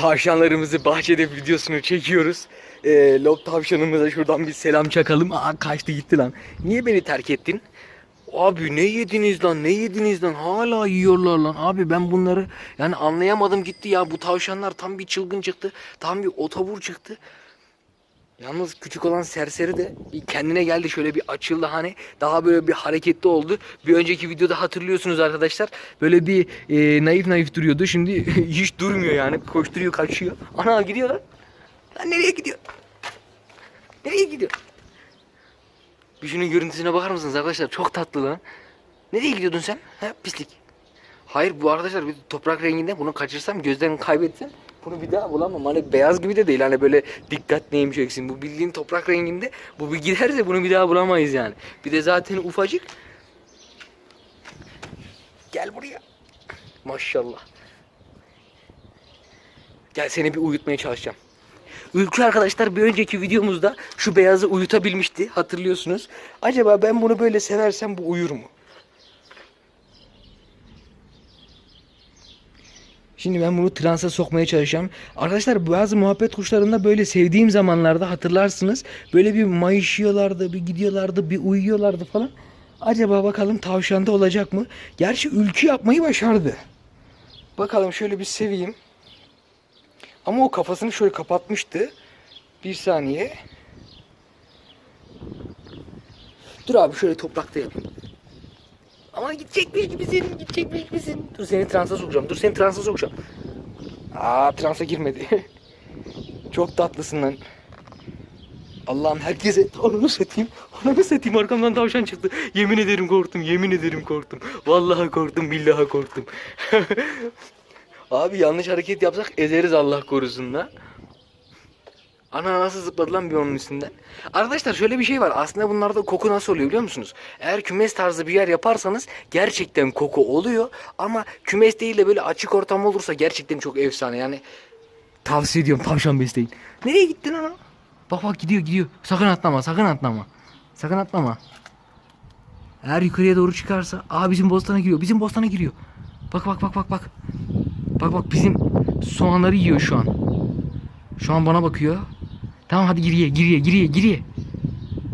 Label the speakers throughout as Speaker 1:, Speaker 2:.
Speaker 1: Tavşanlarımızı bahçede videosunu çekiyoruz. Ee, lob tavşanımıza şuradan bir selam çakalım. Aa kaçtı gitti lan. Niye beni terk ettin? Abi ne yediniz lan ne yediniz lan hala yiyorlar lan abi ben bunları yani anlayamadım gitti ya bu tavşanlar tam bir çılgın çıktı tam bir otobur çıktı Yalnız küçük olan serseri de bir kendine geldi şöyle bir açıldı hani daha böyle bir hareketli oldu. Bir önceki videoda hatırlıyorsunuz arkadaşlar böyle bir e, naif naif duruyordu. Şimdi hiç durmuyor yani koşturuyor kaçıyor. Ana gidiyor lan. Lan nereye gidiyor? Nereye gidiyor? Bir şunun görüntüsüne bakar mısınız arkadaşlar? Çok tatlı lan. Nereye gidiyordun sen? Ha pislik. Hayır bu arkadaşlar bir toprak renginde bunu kaçırsam gözlerini kaybetsem bunu bir daha bulamam. Hani beyaz gibi de değil hani böyle dikkat neymiş eksin. Bu bildiğin toprak renginde bu bir giderse bunu bir daha bulamayız yani. Bir de zaten ufacık. Gel buraya. Maşallah. Gel seni bir uyutmaya çalışacağım. Ülkü arkadaşlar bir önceki videomuzda şu beyazı uyutabilmişti hatırlıyorsunuz. Acaba ben bunu böyle seversem bu uyur mu? Şimdi ben bunu transa sokmaya çalışacağım. Arkadaşlar bazı muhabbet kuşlarında böyle sevdiğim zamanlarda hatırlarsınız. Böyle bir mayışıyorlardı, bir gidiyorlardı, bir uyuyorlardı falan. Acaba bakalım tavşanda olacak mı? Gerçi ülkü yapmayı başardı. Bakalım şöyle bir seveyim. Ama o kafasını şöyle kapatmıştı. Bir saniye. Dur abi şöyle toprakta yapayım. Ama gidecekmiş gibisin, gidecekmiş gibisin. Dur seni transa sokacağım, dur seni transa sokacağım. Aa transa girmedi. Çok tatlısın lan. Allah'ım herkese onu satayım. Onu satayım arkamdan tavşan çıktı. Yemin ederim korktum, yemin ederim korktum. Vallahi korktum, billahi korktum. Abi yanlış hareket yapsak ezeriz Allah korusun da. Ana nasıl zıpladı lan bir onun üstünden. Arkadaşlar şöyle bir şey var. Aslında bunlarda koku nasıl oluyor biliyor musunuz? Eğer kümes tarzı bir yer yaparsanız gerçekten koku oluyor. Ama kümes değil de böyle açık ortam olursa gerçekten çok efsane. Yani tavsiye ediyorum tavşan besleyin. Nereye gittin ana? Bak bak gidiyor gidiyor. Sakın atlama sakın atlama. Sakın atlama. Eğer yukarıya doğru çıkarsa aa bizim bostana giriyor. Bizim bostana giriyor. Bak bak bak bak bak. Bak bak bizim soğanları yiyor şu an. Şu an bana bakıyor. Tamam hadi giriye giriye giriye giriye.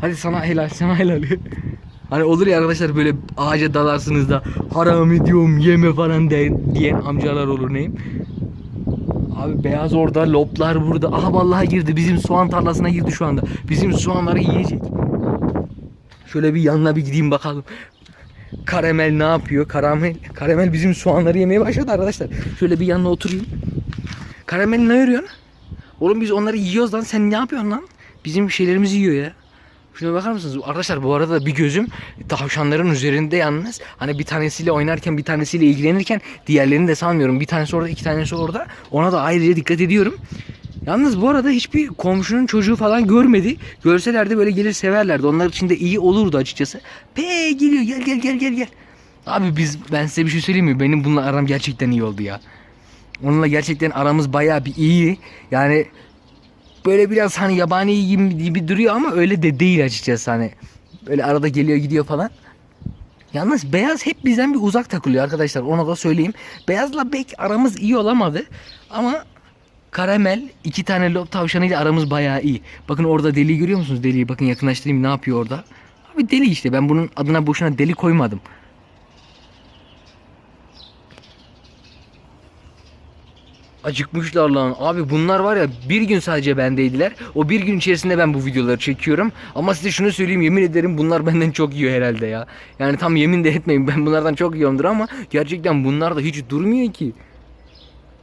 Speaker 1: Hadi sana helal sana helal. hani olur ya arkadaşlar böyle ağaca dalarsınız da haram ediyorum yeme falan de, diyen amcalar olur neyim. Abi beyaz orada loplar burada. Aha vallahi girdi bizim soğan tarlasına girdi şu anda. Bizim soğanları yiyecek. Şöyle bir yanına bir gideyim bakalım. Karamel ne yapıyor? Karamel, karamel bizim soğanları yemeye başladı arkadaşlar. Şöyle bir yanına oturayım. Karamel ne örüyorsun? Oğlum biz onları yiyoruz lan. Sen ne yapıyorsun lan? Bizim şeylerimizi yiyor ya. Şuna bakar mısınız? Arkadaşlar bu arada bir gözüm tavşanların üzerinde yalnız. Hani bir tanesiyle oynarken bir tanesiyle ilgilenirken diğerlerini de sanmıyorum. Bir tanesi orada iki tanesi orada. Ona da ayrıca dikkat ediyorum. Yalnız bu arada hiçbir komşunun çocuğu falan görmedi. Görselerdi böyle gelir severlerdi. Onlar için de iyi olurdu açıkçası. Pe geliyor gel gel gel gel gel. Abi biz ben size bir şey söyleyeyim mi? Benim bununla aram gerçekten iyi oldu ya. Onunla gerçekten aramız bayağı bir iyi. Yani böyle biraz hani yabani gibi, duruyor ama öyle de değil açıkçası hani. Böyle arada geliyor gidiyor falan. Yalnız beyaz hep bizden bir uzak takılıyor arkadaşlar. Ona da söyleyeyim. Beyazla pek aramız iyi olamadı. Ama karamel iki tane lob tavşanıyla aramız bayağı iyi. Bakın orada deliği görüyor musunuz? Deliği bakın yakınlaştırayım ne yapıyor orada. Abi deli işte ben bunun adına boşuna deli koymadım. Acıkmışlar lan. Abi bunlar var ya bir gün sadece bendeydiler. O bir gün içerisinde ben bu videoları çekiyorum. Ama size şunu söyleyeyim yemin ederim bunlar benden çok yiyor herhalde ya. Yani tam yemin de etmeyin ben bunlardan çok yiyorumdur ama gerçekten bunlar da hiç durmuyor ki.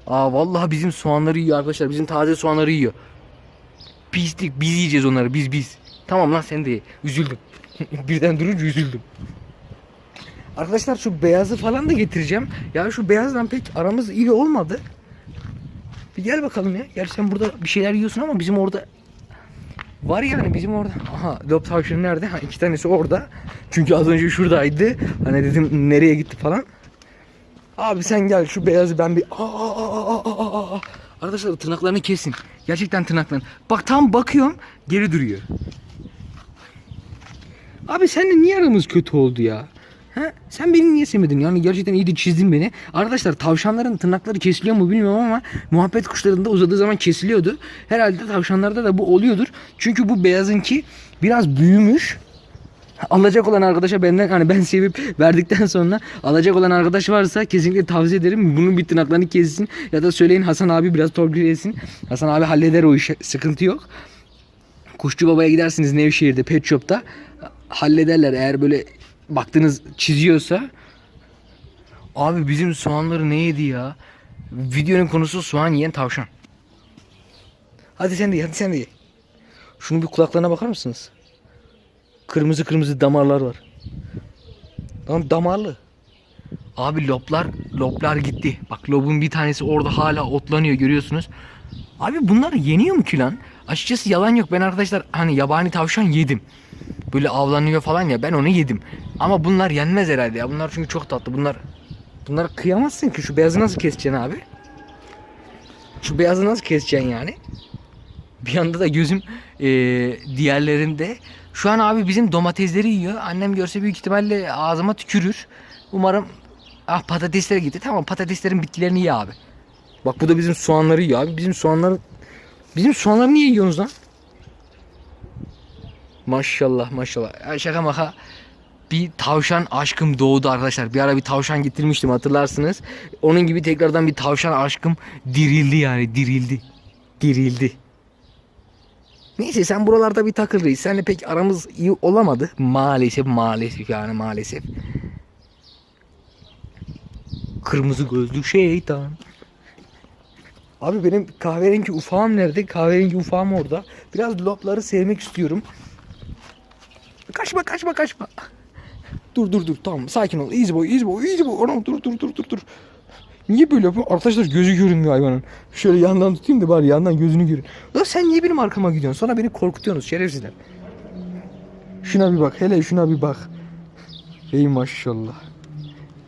Speaker 1: Aa vallahi bizim soğanları yiyor arkadaşlar. Bizim taze soğanları yiyor. Pislik biz yiyeceğiz onları biz biz. Tamam lan sen de ye. Üzüldüm. Birden durunca üzüldüm. Arkadaşlar şu beyazı falan da getireceğim. Ya şu beyazdan pek aramız iyi olmadı. Bir gel bakalım ya. Gerçi sen burada bir şeyler yiyorsun ama bizim orada var yani bizim orada. Aha lob tavşanı nerede? Ha iki tanesi orada. Çünkü az önce şuradaydı. Hani dedim nereye gitti falan. Abi sen gel şu beyazı ben bir aa, aa, aa, aa. Arkadaşlar tırnaklarını kesin. Gerçekten tırnaklarını. Bak tam bakıyorum geri duruyor. Abi seninle niye aramız kötü oldu ya? Ha? Sen beni niye sevmedin? Yani gerçekten iyi de çizdin beni. Arkadaşlar tavşanların tırnakları kesiliyor mu bilmiyorum ama muhabbet kuşlarında uzadığı zaman kesiliyordu. Herhalde tavşanlarda da bu oluyordur. Çünkü bu beyazınki biraz büyümüş. Alacak olan arkadaşa benden hani ben sevip verdikten sonra alacak olan arkadaş varsa kesinlikle tavsiye ederim. Bunun bir tırnaklarını kessin ya da söyleyin Hasan abi biraz torpil Hasan abi halleder o işi. Sıkıntı yok. Kuşçu Baba'ya gidersiniz Nevşehir'de Pet Shop'ta hallederler eğer böyle baktınız çiziyorsa. Abi bizim soğanları ne yedi ya? Videonun konusu soğan yiyen tavşan. Hadi sen de hadi sen de. Şunun bir kulaklarına bakar mısınız? Kırmızı kırmızı damarlar var. Lan damarlı. Abi loblar, loblar gitti. Bak lobun bir tanesi orada hala otlanıyor görüyorsunuz. Abi bunlar yeniyor mu ki lan? Açıkçası yalan yok. Ben arkadaşlar hani yabani tavşan yedim. Böyle avlanıyor falan ya ben onu yedim. Ama bunlar yenmez herhalde ya. Bunlar çünkü çok tatlı. Bunlar bunlar kıyamazsın ki. Şu beyazı nasıl keseceksin abi? Şu beyazı nasıl keseceksin yani? Bir yanda da gözüm eee, diğerlerinde. Şu an abi bizim domatesleri yiyor. Annem görse büyük ihtimalle ağzıma tükürür. Umarım ah patatesler gitti. Tamam patateslerin bitkilerini ye abi. Bak bu da bizim soğanları yiyor abi. Bizim soğanları bizim soğanları niye yiyorsunuz lan? Maşallah maşallah. Şaka maka bir tavşan aşkım doğdu arkadaşlar. Bir ara bir tavşan getirmiştim hatırlarsınız. Onun gibi tekrardan bir tavşan aşkım dirildi yani dirildi. Dirildi. Neyse sen buralarda bir takıl reis. Seninle pek aramız iyi olamadı. Maalesef maalesef yani maalesef. Kırmızı gözlü şeytan. Abi benim kahverengi ufağım nerede? Kahverengi ufağım orada. Biraz lopları sevmek istiyorum. Kaçma kaçma kaçma. Dur dur dur tamam sakin ol. Easy boy easy boy easy boy. Anam dur dur dur dur dur. Niye böyle yapıyor? Arkadaşlar gözü görünmüyor hayvanın. Şöyle yandan tutayım da bari yandan gözünü görün. Ulan sen niye benim arkama gidiyorsun? Sonra beni korkutuyorsunuz şerefsizler. Şuna bir bak. Hele şuna bir bak. Ey maşallah.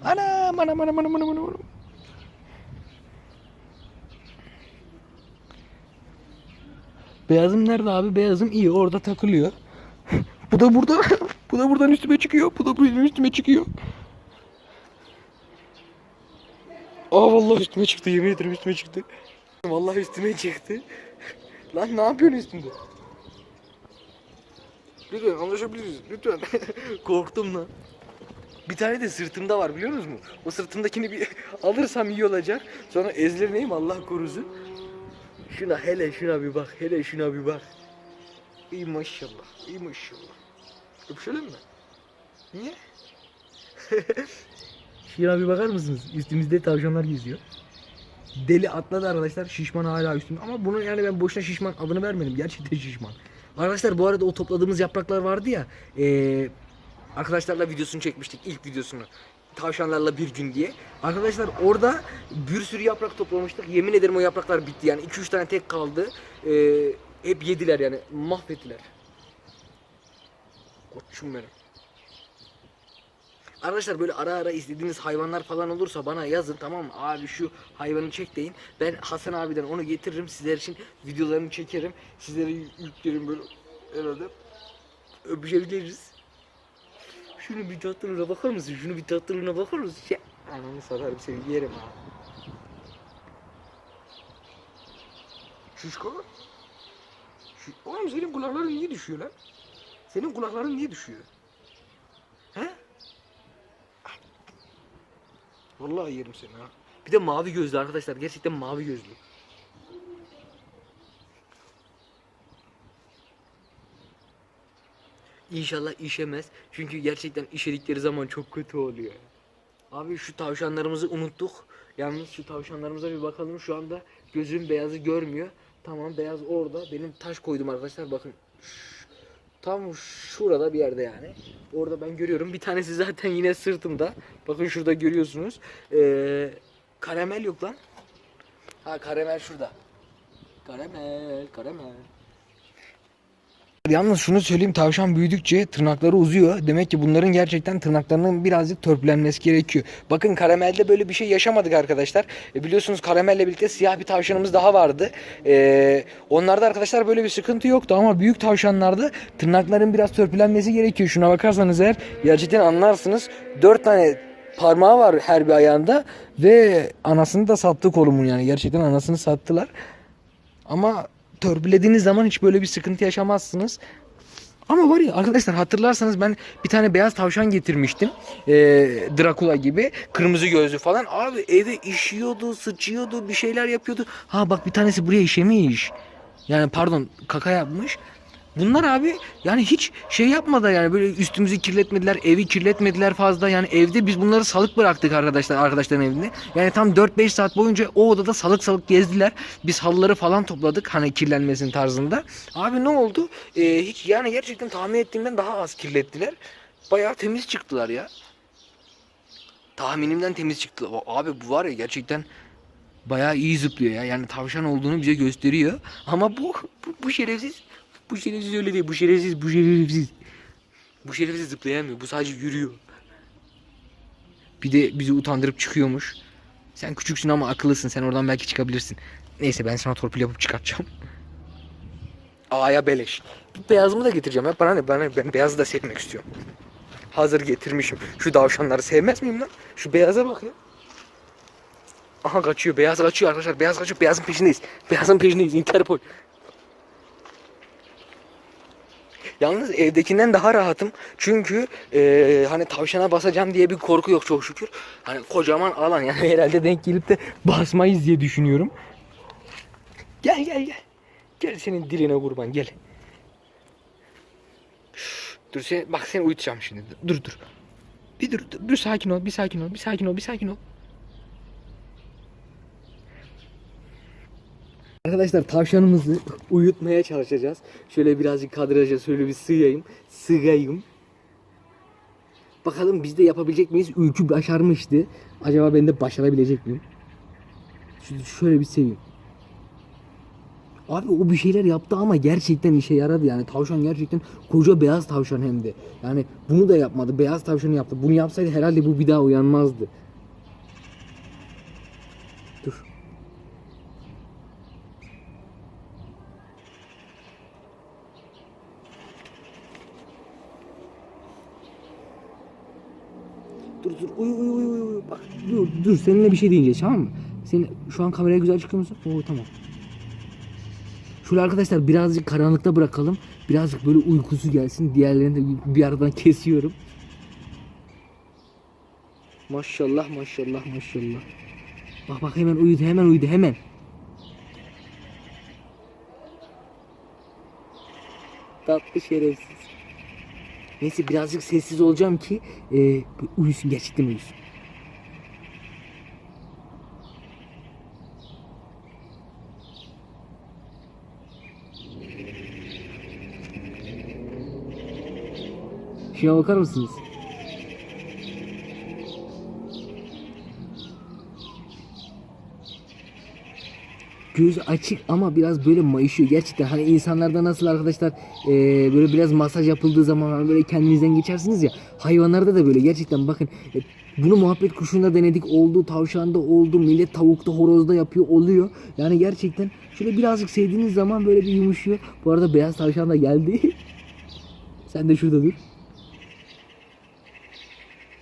Speaker 1: Anam anam anam anam anam anam. Beyazım nerede abi? Beyazım iyi orada takılıyor. Bu da burada. bu da buradan üstüme çıkıyor. Bu da buradan üstüme çıkıyor. Aa vallahi üstüme çıktı. Yemin ederim üstüme çıktı. Vallahi üstüme çıktı. Lan ne yapıyorsun üstünde? Lütfen anlaşabiliriz. Lütfen. Korktum lan. Bir tane de sırtımda var biliyor musunuz? O sırtımdakini bir alırsam iyi olacak. Sonra ezilirmeyim Allah korusun. Şuna hele şuna bir bak. Hele şuna bir bak. İyi maşallah. iyi maşallah. Öpüşelim mi? Niye? Şuna bir bakar mısınız? Üstümüzde tavşanlar geziyor. Deli atladı arkadaşlar. Şişman hala üstümde. Ama bunu yani ben boşuna şişman adını vermedim. Gerçekten şişman. Arkadaşlar bu arada o topladığımız yapraklar vardı ya. Eee arkadaşlarla videosunu çekmiştik. ilk videosunu. Tavşanlarla bir gün diye. Arkadaşlar orada bir sürü yaprak toplamıştık. Yemin ederim o yapraklar bitti yani. 2-3 tane tek kaldı. Eee, hep yediler yani. Mahvettiler. Koçum benim. Arkadaşlar böyle ara ara istediğiniz hayvanlar falan olursa bana yazın tamam mı? Abi şu hayvanı çek deyin. Ben Hasan abiden onu getiririm. Sizler için videolarını çekerim. Sizlere yüklerim böyle herhalde. Öpüşebiliriz. Şunu bir tatlılığına bakar mısın? Şunu bir tatlılığına bakar mısın? Ya, ananı satarım seni yerim ha. Şişko. Şu, oğlum senin kulakların niye düşüyor lan? Senin kulakların niye düşüyor? He? Vallahi yerim seni ha. Bir de mavi gözlü arkadaşlar. Gerçekten mavi gözlü. İnşallah işemez. Çünkü gerçekten işedikleri zaman çok kötü oluyor. Abi şu tavşanlarımızı unuttuk. Yalnız şu tavşanlarımıza bir bakalım. Şu anda gözüm beyazı görmüyor. Tamam beyaz orada. Benim taş koydum arkadaşlar. Bakın. Ş- Tam şurada bir yerde yani. Orada ben görüyorum. Bir tanesi zaten yine sırtımda. Bakın şurada görüyorsunuz. Ee, karamel yok lan. Ha karamel şurada. Karamel, karamel. Yalnız şunu söyleyeyim tavşan büyüdükçe tırnakları uzuyor. Demek ki bunların gerçekten tırnaklarının birazcık törpülenmesi gerekiyor. Bakın karamelde böyle bir şey yaşamadık arkadaşlar. E, biliyorsunuz karamelle birlikte siyah bir tavşanımız daha vardı. E, onlarda arkadaşlar böyle bir sıkıntı yoktu ama büyük tavşanlarda tırnakların biraz törpülenmesi gerekiyor. Şuna bakarsanız eğer gerçekten anlarsınız. 4 tane parmağı var her bir ayağında ve anasını da sattı kolumun yani gerçekten anasını sattılar. Ama törpülediğiniz zaman hiç böyle bir sıkıntı yaşamazsınız. Ama var ya arkadaşlar hatırlarsanız ben bir tane beyaz tavşan getirmiştim. Ee, Drakula gibi. Kırmızı gözlü falan. Abi eve işiyordu, sıçıyordu, bir şeyler yapıyordu. Ha bak bir tanesi buraya işemiş. Yani pardon kaka yapmış. Bunlar abi yani hiç şey yapmadı yani böyle üstümüzü kirletmediler, evi kirletmediler fazla. Yani evde biz bunları salık bıraktık arkadaşlar arkadaşların evinde. Yani tam 4-5 saat boyunca o odada salık salık gezdiler. Biz halıları falan topladık hani kirlenmesin tarzında. Abi ne oldu? Ee, hiç yani gerçekten tahmin ettiğimden daha az kirlettiler. Bayağı temiz çıktılar ya. Tahminimden temiz çıktılar. Abi bu var ya gerçekten bayağı iyi zıplıyor ya. Yani tavşan olduğunu bize gösteriyor. Ama bu bu, bu şerefsiz bu şerefsiz öyle değil. Bu şerefsiz, bu şerefsiz. Bu şerefsiz zıplayamıyor. Bu sadece yürüyor. Bir de bizi utandırıp çıkıyormuş. Sen küçüksün ama akıllısın. Sen oradan belki çıkabilirsin. Neyse ben sana torpil yapıp çıkartacağım. A'ya beleş. Beyazımı da getireceğim. Ya. Bana ne? Bana ne? Ben beyazı da sevmek istiyorum. Hazır getirmişim. Şu davşanları sevmez miyim lan? Şu beyaza bak ya. Aha kaçıyor. Beyaz kaçıyor arkadaşlar. Beyaz kaçıyor. Beyazın peşindeyiz. Beyazın peşindeyiz. Interpol. Yalnız evdekinden daha rahatım. Çünkü eee, hani tavşana basacağım diye bir korku yok çok şükür. Hani kocaman alan yani herhalde denk gelip de basmayız diye düşünüyorum. Gel gel gel. Gel senin diline kurban gel. Dur sen bak seni uyutacağım şimdi. Dur dur. Bir dur, dur, dur sakin ol, bir sakin ol, bir sakin ol, bir sakin ol. Arkadaşlar tavşanımızı uyutmaya çalışacağız. Şöyle birazcık kadraja şöyle bir sığayım. Sığayım. Bakalım biz de yapabilecek miyiz? Ülkü başarmıştı. Acaba ben de başarabilecek miyim? Şöyle, şöyle bir seveyim. Abi o bir şeyler yaptı ama gerçekten işe yaradı yani. Tavşan gerçekten koca beyaz tavşan hem de. Yani bunu da yapmadı. Beyaz tavşanı yaptı. Bunu yapsaydı herhalde bu bir daha uyanmazdı. Dur dur uyu uyu uyu uyu. Bak dur dur seninle bir şey diyeceğiz tamam mı? Senin şu an kameraya güzel çıkıyor musun? Oo tamam. Şöyle arkadaşlar birazcık karanlıkta bırakalım. Birazcık böyle uykusu gelsin. Diğerlerini de bir aradan kesiyorum. Maşallah maşallah maşallah. Bak bak hemen uyudu hemen uyudu hemen. Tatlı şerefsiz. Neyse birazcık sessiz olacağım ki e, uyusun gerçekten uyusun. Şuna bakar mısınız? Göz açık ama biraz böyle mayışıyor gerçekten. Hani insanlarda nasıl arkadaşlar e, böyle biraz masaj yapıldığı zaman hani böyle kendinizden geçersiniz ya. Hayvanlarda da böyle gerçekten bakın e, bunu muhabbet kuşunda denedik oldu, tavşanda oldu, millet tavukta, horozda yapıyor, oluyor. Yani gerçekten şöyle birazcık sevdiğiniz zaman böyle bir yumuşuyor. Bu arada beyaz tavşan da geldi. Sen de şurada dur.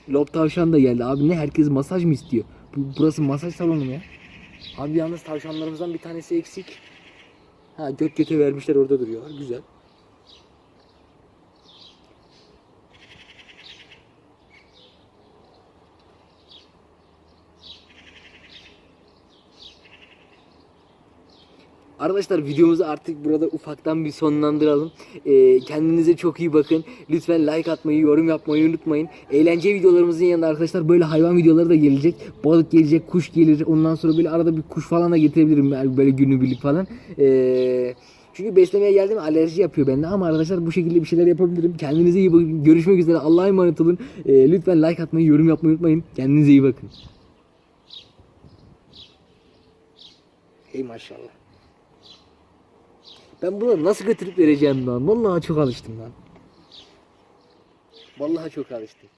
Speaker 1: Lob tavşan da geldi. Abi ne herkes masaj mı istiyor? Bu, burası masaj salonu mu ya? Abi yalnız tavşanlarımızdan bir tanesi eksik. Ha göt göte vermişler orada duruyorlar. Güzel. Arkadaşlar videomuzu artık burada ufaktan bir sonlandıralım. Ee, kendinize çok iyi bakın. Lütfen like atmayı, yorum yapmayı unutmayın. Eğlence videolarımızın yanında arkadaşlar böyle hayvan videoları da gelecek. Balık gelecek, kuş gelir. Ondan sonra böyle arada bir kuş falan da getirebilirim. Böyle günübirlik falan. Ee, çünkü beslemeye geldim alerji yapıyor bende ama arkadaşlar bu şekilde bir şeyler yapabilirim. Kendinize iyi bakın. Görüşmek üzere. Allah'a emanet olun. Ee, lütfen like atmayı, yorum yapmayı unutmayın. Kendinize iyi bakın. Hey maşallah. Ben bunu nasıl götürüp vereceğim lan? Vallahi çok alıştım lan. Vallahi çok alıştım.